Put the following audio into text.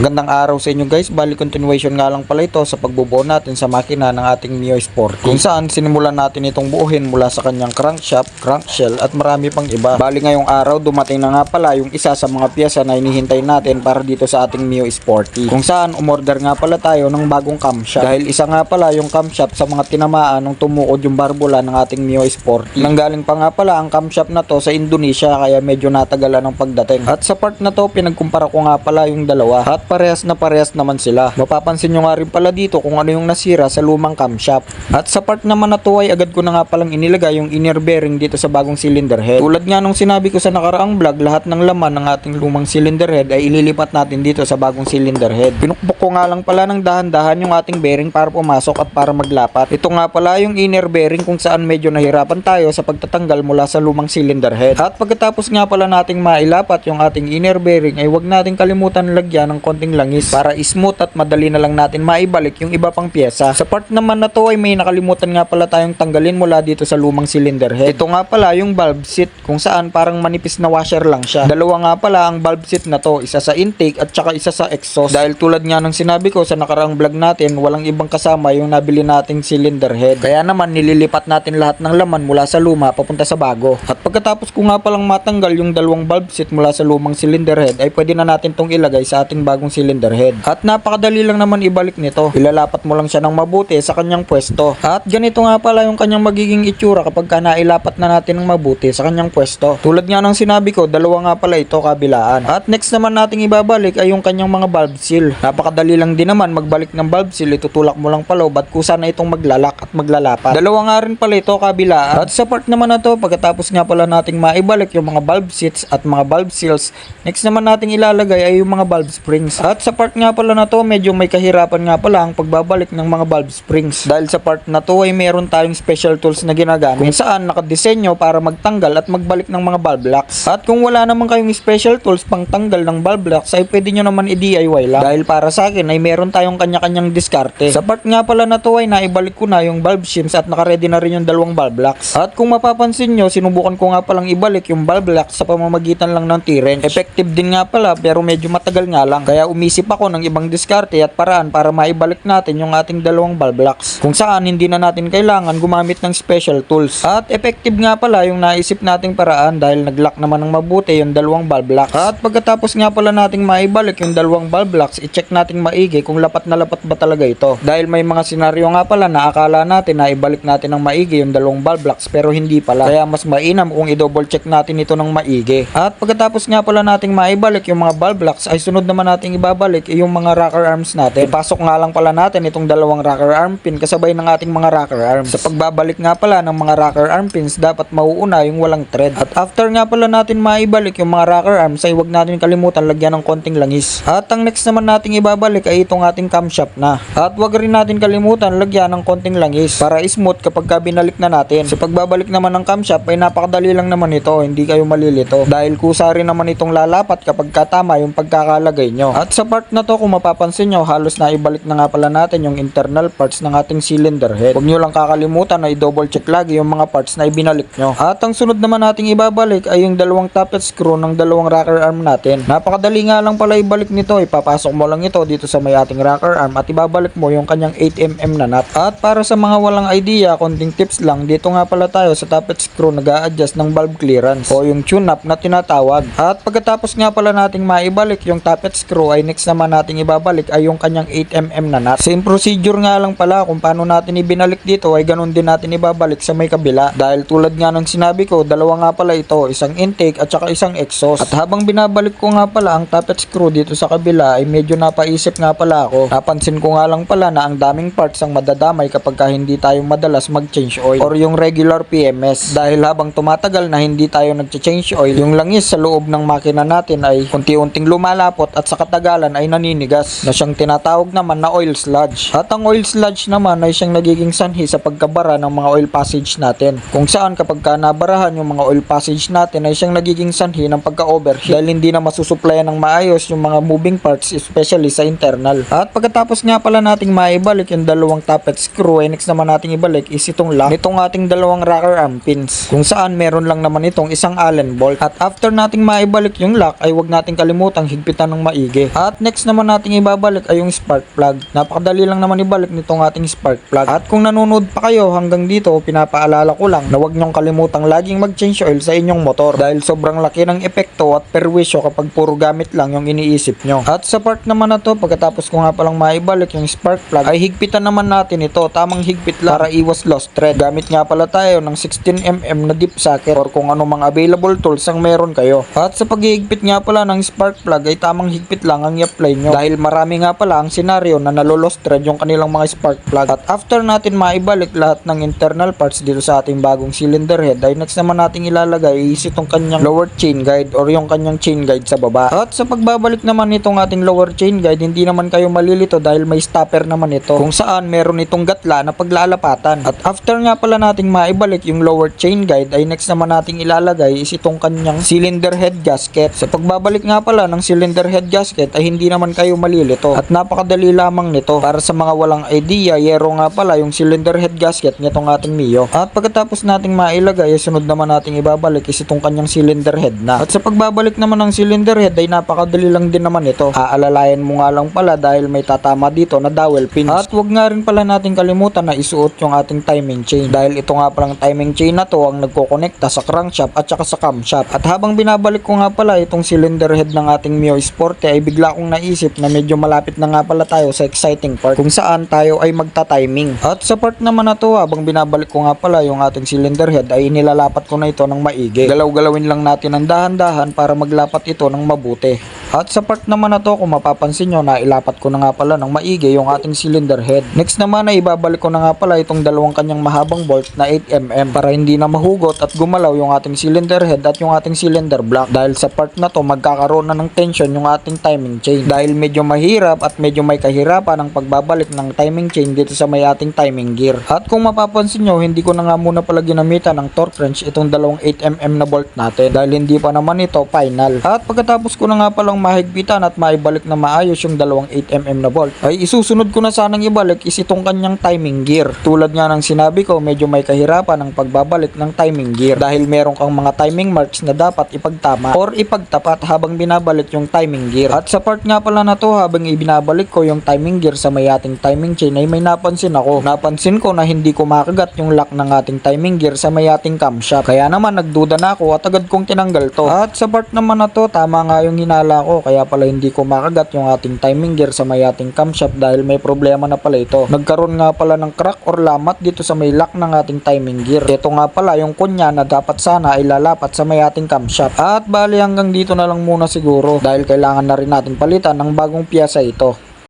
Magandang araw sa inyo guys. Bali continuation nga lang pala ito sa pagbubuo natin sa makina ng ating Mio Sport. Kung saan sinimulan natin itong buuhin mula sa kanyang crankshaft, crankshell at marami pang iba. Bali ngayong araw dumating na nga pala yung isa sa mga piyesa na hinihintay natin para dito sa ating Mio Sporty. Kung saan umorder nga pala tayo ng bagong camshaft. Dahil isa nga pala yung camshaft sa mga tinamaan nung tumuod yung barbula ng ating Mio Sporty. Nanggaling pa nga pala ang camshaft na to sa Indonesia kaya medyo natagalan ng pagdating. At sa part na to pinagkumpara ko nga pala yung dalawa parehas na parehas naman sila. Mapapansin nyo nga rin pala dito kung ano yung nasira sa lumang camshaft. At sa part naman na to ay agad ko na nga palang inilagay yung inner bearing dito sa bagong cylinder head. Tulad nga nung sinabi ko sa nakaraang vlog, lahat ng laman ng ating lumang cylinder head ay ililipat natin dito sa bagong cylinder head. Pinukbok ko nga lang pala ng dahan-dahan yung ating bearing para pumasok at para maglapat. Ito nga pala yung inner bearing kung saan medyo nahirapan tayo sa pagtatanggal mula sa lumang cylinder head. At pagkatapos nga pala nating mailapat yung ating inner bearing ay wag nating kalimutan lagyan ng konting langis para smooth at madali na lang natin maibalik yung iba pang pyesa. Sa part naman na to ay may nakalimutan nga pala tayong tanggalin mula dito sa lumang cylinder head. Ito nga pala yung valve seat kung saan parang manipis na washer lang siya. Dalawa nga pala ang valve seat na to, isa sa intake at saka isa sa exhaust. Dahil tulad nga ng sinabi ko sa nakaraang vlog natin, walang ibang kasama yung nabili nating cylinder head. Kaya naman nililipat natin lahat ng laman mula sa luma papunta sa bago. At pagkatapos ko nga palang matanggal yung dalawang valve seat mula sa lumang cylinder head ay pwede na natin tong ilagay sa ating bagong cylinder head. At napakadali lang naman ibalik nito. Ilalapat mo lang siya ng mabuti sa kanyang pwesto. At ganito nga pala yung kanyang magiging itsura kapag ka nailapat na natin ng mabuti sa kanyang pwesto. Tulad nga ng sinabi ko, dalawa nga pala ito kabilaan. At next naman nating ibabalik ay yung kanyang mga valve seal. Napakadali lang din naman magbalik ng valve seal. Itutulak mo lang pala at kusa na itong maglalak at maglalapat. Dalawa nga rin pala ito kabilaan. At sa part naman na to, pagkatapos nga pala nating maibalik yung mga valve seats at mga valve seals, next naman nating ilalagay ay yung mga valve springs. At sa part nga pala na to, medyo may kahirapan nga pala ang pagbabalik ng mga valve springs. Dahil sa part na to ay meron tayong special tools na ginagamit kung saan nakadesenyo para magtanggal at magbalik ng mga valve locks. At kung wala naman kayong special tools pang tanggal ng valve locks ay pwede nyo naman i-DIY lang. Dahil para sa akin ay meron tayong kanya-kanyang diskarte. Sa part nga pala na to ay naibalik ko na yung valve shims at nakaredy na rin yung dalawang valve locks. At kung mapapansin nyo, sinubukan ko nga palang ibalik yung valve locks sa pamamagitan lang ng T-wrench. Effective din nga pala pero medyo matagal nga lang. Kaya umisip ako ng ibang diskarte at paraan para maibalik natin yung ating dalawang valve locks. Kung saan hindi na natin kailangan gumamit ng special tools. At effective nga pala yung naisip nating paraan dahil nag-lock naman ng mabuti yung dalawang valve locks. At pagkatapos nga pala nating maibalik yung dalawang valve locks, i-check natin maigi kung lapat na lapat ba talaga ito. Dahil may mga senaryo nga pala na akala natin na ibalik natin ng maigi yung dalawang valve locks pero hindi pala. Kaya mas mainam kung i-double check natin ito ng maigi. At pagkatapos nga pala nating maibalik yung mga valve locks ay sunod naman nating ibabalik yung mga rocker arms natin. Ipasok nga lang pala natin itong dalawang rocker arm pin kasabay ng ating mga rocker arms. Sa pagbabalik nga pala ng mga rocker arm pins dapat mauuna yung walang thread. At after nga pala natin maibalik yung mga rocker arms ay huwag natin kalimutan lagyan ng konting langis. At ang next naman nating ibabalik ay itong ating camshaft na. At huwag rin natin kalimutan lagyan ng konting langis para smooth kapag ka binalik na natin. Sa pagbabalik naman ng camshaft ay napakadali lang naman ito, hindi kayo malilito. Dahil kusa rin naman itong lalapat kapag katama yung pagkakalagay nyo. At sa part na to kung mapapansin nyo, halos na ibalik na nga pala natin yung internal parts ng ating cylinder head. Huwag nyo lang kakalimutan na i-double check lagi yung mga parts na ibinalik nyo. At ang sunod naman nating ibabalik ay yung dalawang tappet screw ng dalawang rocker arm natin. Napakadali nga lang pala ibalik nito. Ipapasok mo lang ito dito sa may ating rocker arm at ibabalik mo yung kanyang 8mm na nut. At para sa mga walang idea, konting tips lang, dito nga pala tayo sa tappet screw nag adjust ng valve clearance o yung tune-up na tinatawag. At pagkatapos nga pala nating maibalik yung tappet screw ay next naman nating ibabalik ay yung kanyang 8mm na nut. Same procedure nga lang pala kung paano natin ibinalik dito ay ganun din natin ibabalik sa may kabila. Dahil tulad nga ng sinabi ko, dalawa nga pala ito, isang intake at saka isang exhaust. At habang binabalik ko nga pala ang tappet screw dito sa kabila ay medyo napaisip nga pala ako. Napansin ko nga lang pala na ang daming parts ang madadamay kapag ka hindi tayo madalas mag-change oil or yung regular PMS. Dahil habang tumatagal na hindi tayo nag-change oil, yung langis sa loob ng makina natin ay unti-unting lumalapot at sa katagalan ay naninigas na siyang tinatawag naman na oil sludge. At ang oil sludge naman ay siyang nagiging sanhi sa pagkabara ng mga oil passage natin. Kung saan kapag ka nabarahan yung mga oil passage natin ay siyang nagiging sanhi ng pagka-overheat dahil hindi na masusuplayan ng maayos yung mga moving parts especially sa internal. At pagkatapos nga pala nating maibalik yung dalawang tappet screw ay next naman nating ibalik is itong lock nitong ating dalawang rocker arm pins kung saan meron lang naman itong isang allen bolt. At after nating maibalik yung lock ay wag nating kalimutang higpitan ng maigi At next naman nating ibabalik ay yung spark plug. Napakadali lang naman ibalik nitong ating spark plug. At kung nanonood pa kayo hanggang dito, pinapaalala ko lang na huwag nyong kalimutang laging mag-change oil sa inyong motor dahil sobrang laki ng epekto at perwisyo kapag puro gamit lang yung iniisip nyo. At sa part naman na to, pagkatapos ko nga palang maibalik yung spark plug, ay higpitan naman natin ito. Tamang higpit lang para iwas lost thread. Gamit nga pala tayo ng 16mm na dip socket or kung ano mga available tools ang meron kayo. At sa paghihigpit nga pala ng spark plug ay tamang higpit lang ang i-apply nyo. Dahil marami nga pala ang senaryo na nalolost thread yung kanilang mga spark plug. At after natin maibalik lahat ng internal parts dito sa ating bagong cylinder head ay next naman nating ilalagay is itong kanyang lower chain guide or yung kanyang chain guide sa baba. At sa pagbabalik naman nitong ating lower chain guide hindi naman kayo malilito dahil may stopper naman ito kung saan meron itong gatla na paglalapatan. At after nga pala nating maibalik yung lower chain guide ay next naman nating ilalagay is itong kanyang cylinder head gasket. Sa pagbabalik nga pala ng cylinder head gasket ay hindi naman kayo malilito at napakadali lamang nito. Para sa mga walang idea, yero nga pala yung cylinder head gasket nitong ating Mio. At pagkatapos nating mailagay, ay sunod naman nating ibabalik is itong kanyang cylinder head na. At sa pagbabalik naman ng cylinder head ay napakadali lang din naman ito. Aalalayan mo nga lang pala dahil may tatama dito na dowel pins. At wag nga rin pala nating kalimutan na isuot yung ating timing chain. Dahil ito nga palang timing chain na to ang nagkokonekta sa crankshaft at saka sa camshaft. At habang binabalik ko nga pala itong cylinder head ng ating Mio Sporte ay bigla kong naisip na medyo malapit na nga pala tayo sa exciting part kung saan tayo ay magta-timing. At sa part naman na to habang binabalik ko nga pala yung ating cylinder head ay nilalapat ko na ito ng maigi. Galaw-galawin lang natin ng dahan-dahan para maglapat ito ng mabuti. At sa part naman na to kung mapapansin nyo na ilapat ko na nga pala ng maigi yung ating cylinder head. Next naman ay ibabalik ko na nga pala itong dalawang kanyang mahabang bolt na 8mm para hindi na mahugot at gumalaw yung ating cylinder head at yung ating cylinder block. Dahil sa part na to magkakaroon na ng tension yung ating timing chain. Dahil medyo mahirap at medyo may kahirapan ang pagbabalik ng timing chain dito sa may ating timing gear. At kung mapapansin nyo, hindi ko na nga muna pala ginamitan ng torque wrench itong dalawang 8mm na bolt natin dahil hindi pa naman ito final. At pagkatapos ko na nga palang mahigpitan at maibalik na maayos yung dalawang 8mm na bolt ay isusunod ko na sanang ibalik is itong kanyang timing gear. Tulad nga ng sinabi ko, medyo may kahirapan ang pagbabalik ng timing gear dahil meron kang mga timing marks na dapat ipagtama or ipagtapat habang binabalik yung timing gear. At sa part nga pala na to habang ibinabalik ko yung timing gear sa may ating timing chain ay may napansin ako. Napansin ko na hindi ko makagat yung lock ng ating timing gear sa may ating camshaft. Kaya naman nagduda na ako at agad kong tinanggal to. At sa part naman na to, tama nga yung hinala ko kaya pala hindi ko makagat yung ating timing gear sa may ating camshaft dahil may problema na pala ito. Nagkaroon nga pala ng crack or lamat dito sa may lock ng ating timing gear. Ito nga pala yung kunya na dapat sana ay lalapat sa may ating camshaft. At bali hanggang dito na lang muna siguro dahil kailangan na rin natin palitan ng bagong piyasa ito.